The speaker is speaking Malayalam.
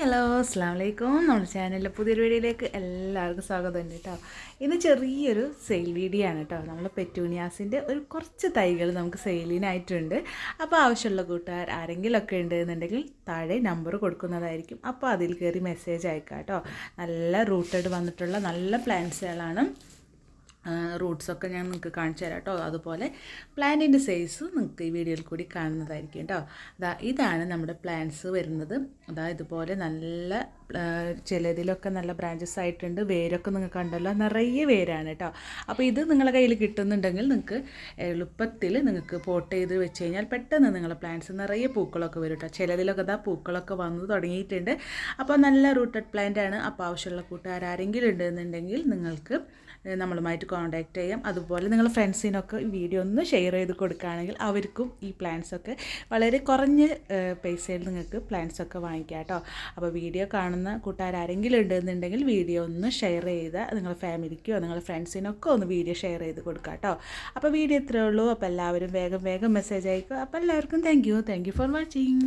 ഹലോ അസ്സാം വലൈക്കും നമ്മുടെ ചാനലിലെ പുതിയൊരു വീഡിയോയിലേക്ക് എല്ലാവർക്കും സ്വാഗതം ഉണ്ട് കേട്ടോ. ഇന്ന് ചെറിയൊരു സെയിൽ വീഡിയോ ആണ് കേട്ടോ. നമ്മൾ പെറ്റൂണിയാസിന്റെ ഒരു കുറച്ച് തൈകൾ നമുക്ക് സെയിലിനായിട്ടുണ്ട് അപ്പോൾ ആവശ്യമുള്ള കൂട്ടുകാർ ആരെങ്കിലുമൊക്കെ ഉണ്ട് എന്നുണ്ടെങ്കിൽ താഴെ നമ്പർ കൊടുക്കുന്നതായിരിക്കും. അപ്പോൾ അതിൽ കയറി മെസ്സേജ് അയക്കാം കേട്ടോ. നല്ല റൂട്ടഡ് വന്നിട്ടുള്ള നല്ല പ്ലാന്റ്സുകളാണ് റൂട്ട്സൊക്കെ ഞാൻ നിങ്ങൾക്ക് കാണിച്ചു തരാം കേട്ടോ. അതുപോലെ പ്ലാന്റിന്റെ സൈസ് നിങ്ങൾക്ക് ഈ വീഡിയോയിൽ കൂടി കാണുന്നതായിരിക്കും കേട്ടോ. അതാ ഇതാണ് നമ്മുടെ പ്ലാന്റ്സ് വരുന്നത്. അതാ ഇതുപോലെ നല്ല ചിലതിലൊക്കെ നല്ല ബ്രാഞ്ചസ് ആയിട്ടുണ്ട്. വേരൊക്കെ നിങ്ങൾക്ക് കണ്ടല്ലോ. നിറയെ വേരാണ് കേട്ടോ. അപ്പോൾ ഇത് നിങ്ങളുടെ കയ്യിൽ കിട്ടുന്നുണ്ടെങ്കിൽ നിങ്ങൾക്ക് എളുപ്പത്തിൽ നിങ്ങൾക്ക് പോട്ട് ചെയ്ത് വെച്ച് കഴിഞ്ഞാൽ പെട്ടെന്ന് നിങ്ങളുടെ പ്ലാന്റ്സ് നിറയെ പൂക്കളൊക്കെ വരും കേട്ടോ. ചിലതിലൊക്കെ ഇതാ പൂക്കളൊക്കെ വന്ന് തുടങ്ങിയിട്ടുണ്ട്. അപ്പോൾ നല്ല റൂട്ടഡ് പ്ലാന്റ് ആണ്. അപ്പോൾ ആവശ്യമുള്ള കൂട്ടുകാരെങ്കിലും ഉണ്ടെന്നുണ്ടെങ്കിൽ നിങ്ങൾക്ക് നമ്മളുമായിട്ട് കോൺടാക്റ്റ് ചെയ്യാം. അതുപോലെ നിങ്ങൾ ഫ്രണ്ട്സിനൊക്കെ ഈ വീഡിയോ ഒന്ന് ഷെയർ ചെയ്ത് കൊടുക്കുകയാണെങ്കിൽ അവർക്കും ഈ പ്ലാന്റ്സ് ഒക്കെ വളരെ കുറഞ്ഞ പൈസയിൽ നിങ്ങൾക്ക് പ്ലാന്റ്സ് ഒക്കെ വാങ്ങിക്കാം കേട്ടോ. അപ്പോൾ വീഡിയോ കാണുന്ന കൂട്ടുകാരെങ്കിലും ഉണ്ടെന്നുണ്ടെങ്കിൽ വീഡിയോ ഒന്ന് ഷെയർ ചെയ്ത് നിങ്ങളുടെ ഫാമിലിക്കോ നിങ്ങളുടെ ഫ്രണ്ട്സിനൊക്കെ ഒന്ന് വീഡിയോ ഷെയർ ചെയ്ത് കൊടുക്കുക കേട്ടോ. അപ്പോൾ വീഡിയോ ഇത്രയേ ഉള്ളൂ. അപ്പോൾ എല്ലാവരും വേഗം വേഗം മെസ്സേജ് അയക്കുക. അപ്പോൾ എല്ലാവർക്കും thank you thank you for watching